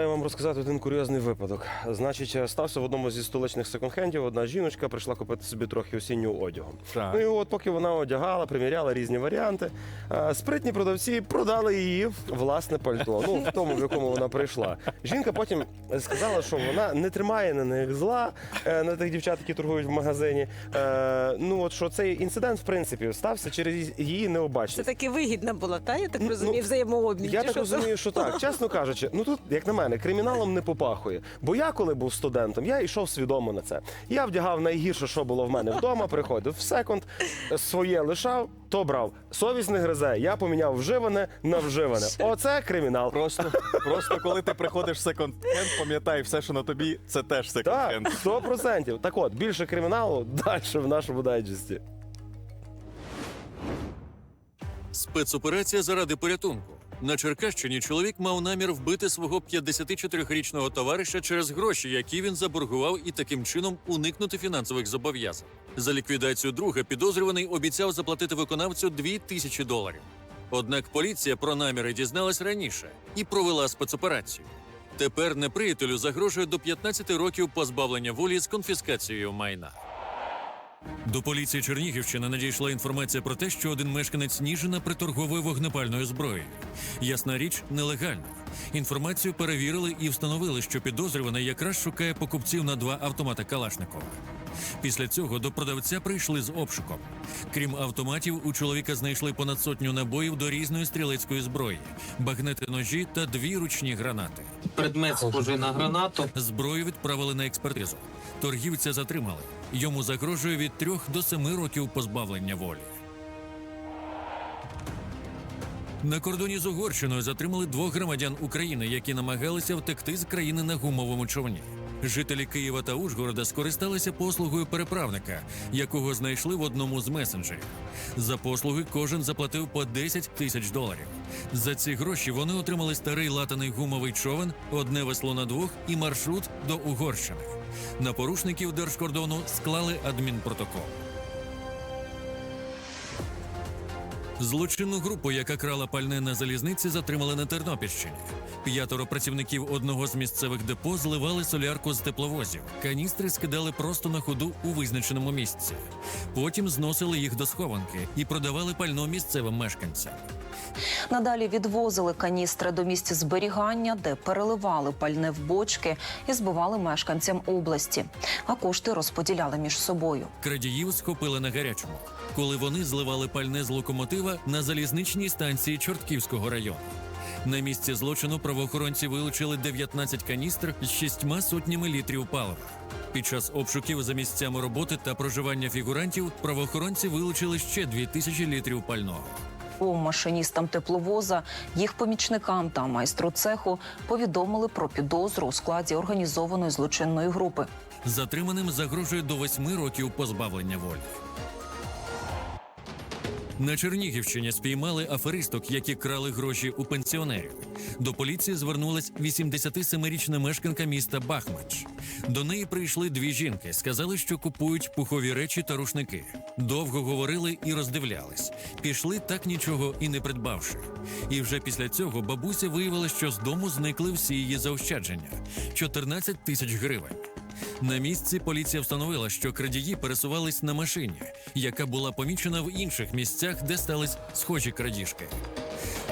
Я вам розказати один курйозний випадок. Значить, стався в одному зі столичних секонд-хендів. Одна жіночка прийшла купити собі трохи осіннього одягу. Так. Ну і от поки вона одягала, приміряла різні варіанти, е, спритні продавці продали її власне пальто. Ну в тому, в якому вона прийшла. Жінка потім сказала, що вона не тримає на них зла е, на тих дівчат, які торгують в магазині. Е, Ну от що цей інцидент в принципі стався через її Це таки вигідна була, та я так Ну, розумію, ну, взаємообмін. Я так розумію, що так. Чесно кажучи, ну тут, як на мене, криміналом не попахує. Бо я, коли був студентом, я йшов свідомо на це. Я вдягав найгірше, що було в мене вдома, приходив в секонд, своє лишав, то брав. Совість не гризе, я поміняв вживане на вживане. Оце кримінал. Просто, просто коли ти приходиш в секонд-хенд, пам'ятай, все, що на тобі, це теж секонд-хенд. сто процентів. Так от, більше криміналу далі в нашому дайджесті. Спецоперація заради порятунку. На Черкащині чоловік мав намір вбити свого 54-річного товариша через гроші, які він заборгував, і таким чином уникнути фінансових зобов'язань. За ліквідацію друга підозрюваний обіцяв заплатити виконавцю 2 тисячі доларів. Однак поліція про наміри дізналась раніше і провела спецоперацію. Тепер неприятелю загрожує до 15 років позбавлення волі з конфіскацією майна. До поліції Чернігівщини надійшла інформація про те, що один мешканець Ніжина приторговує вогнепальною зброєю. Ясна річ, нелегально. Інформацію перевірили і встановили, що підозрюваний якраз шукає покупців на два автомати Калашникова. Після цього до продавця прийшли з обшуком. Крім автоматів, у чоловіка знайшли понад сотню набоїв до різної стрілецької зброї, багнети ножі та дві ручні гранати. Предмет схожий на гранату. Зброю відправили на експертизу. Торгівця затримали. Йому загрожує від трьох до семи років позбавлення волі. На кордоні з Угорщиною затримали двох громадян України, які намагалися втекти з країни на гумовому човні. Жителі Києва та Ужгорода скористалися послугою переправника, якого знайшли в одному з месенджерів. За послуги кожен заплатив по 10 тисяч доларів. За ці гроші вони отримали старий латаний гумовий човен, одне весло на двох і маршрут до Угорщини. На порушників держкордону склали адмінпротокол. Злочинну групу, яка крала пальне на залізниці, затримали на Тернопільщині. П'ятеро працівників одного з місцевих депо зливали солярку з тепловозів. Каністри скидали просто на ходу у визначеному місці. Потім зносили їх до схованки і продавали пально місцевим мешканцям. Надалі відвозили каністри до місць зберігання, де переливали пальне в бочки і збивали мешканцям області, а кошти розподіляли між собою. Крадіїв схопили на гарячому, коли вони зливали пальне з локомотива на залізничній станції Чортківського району. На місці злочину правоохоронці вилучили 19 каністр з шістьма сотнями літрів палива. Під час обшуків за місцями роботи та проживання фігурантів правоохоронці вилучили ще 2000 літрів пального. Двом машиністам тепловоза, їх помічникам та майстру цеху повідомили про підозру у складі організованої злочинної групи. Затриманим загрожує до восьми років позбавлення волі. На Чернігівщині спіймали аферисток, які крали гроші у пенсіонерів. До поліції звернулась 87-річна мешканка міста Бахмач. До неї прийшли дві жінки, сказали, що купують пухові речі та рушники. Довго говорили і роздивлялись. Пішли так нічого і не придбавши. І вже після цього бабуся виявила, що з дому зникли всі її заощадження 14 тисяч гривень. На місці поліція встановила, що крадії пересувались на машині, яка була помічена в інших місцях, де стались схожі крадіжки.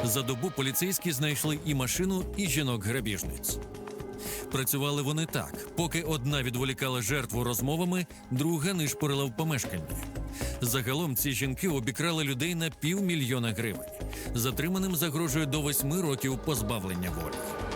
За добу поліцейські знайшли і машину, і жінок-грабіжниць. Працювали вони так, поки одна відволікала жертву розмовами, друга нишпорила в помешканні. Загалом ці жінки обікрали людей на півмільйона гривень. Затриманим загрожує до восьми років позбавлення волі.